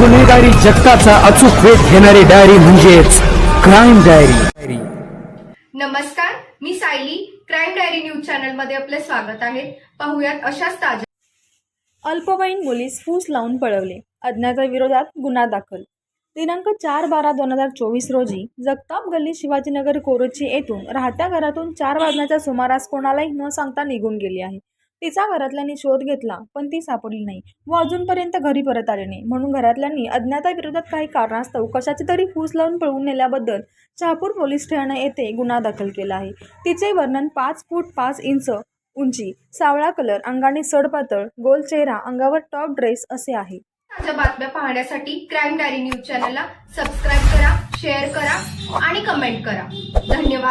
गुन्हेगारी जगताचा अचूक वेध घेणारी डायरी म्हणजेच क्राईम डायरी नमस्कार मी सायली. क्राईम डायरी न्यूज चॅनलमध्ये आपले स्वागत आहे. पाहुयात अशाच ताज्या अल्पवयीन मुलीस फूस लावून पळवले. अज्ञाताविरोधात गुन्हा दाखल. दिनांक चार बारा दोन हजार चोवीस रोजी जगताप गल्ली शिवाजीनगर कोरोची येथून राहत्या घरातून चार वाजण्याच्या सुमारास कोणालाही न सांगता निघून गेली आहे. तिचा घरातल्यांनी शोध घेतला पण ती सापडली नाही. व अजूनपर्यंत घरी परत आले नाही. म्हणून घरातल्यांनी अज्ञाताविरोधात काही कारणास्तव कशाची तरी फूस लावून पळवून नेल्याबद्दल शहापूर पोलीस ठाणे येथे गुन्हा दाखल केला आहे. तिचे वर्णन पाच फूट पाच इंच उंची सावळा कलर अंगाने सडपातळ गोल चेहरा अंगावर टॉप ड्रेस असे आहे. ताज्या बातम्या पाहण्यासाठी क्राईम डायरी न्यूज चॅनलला सबस्क्राईब करा शेअर करा आणि कमेंट करा. धन्यवाद.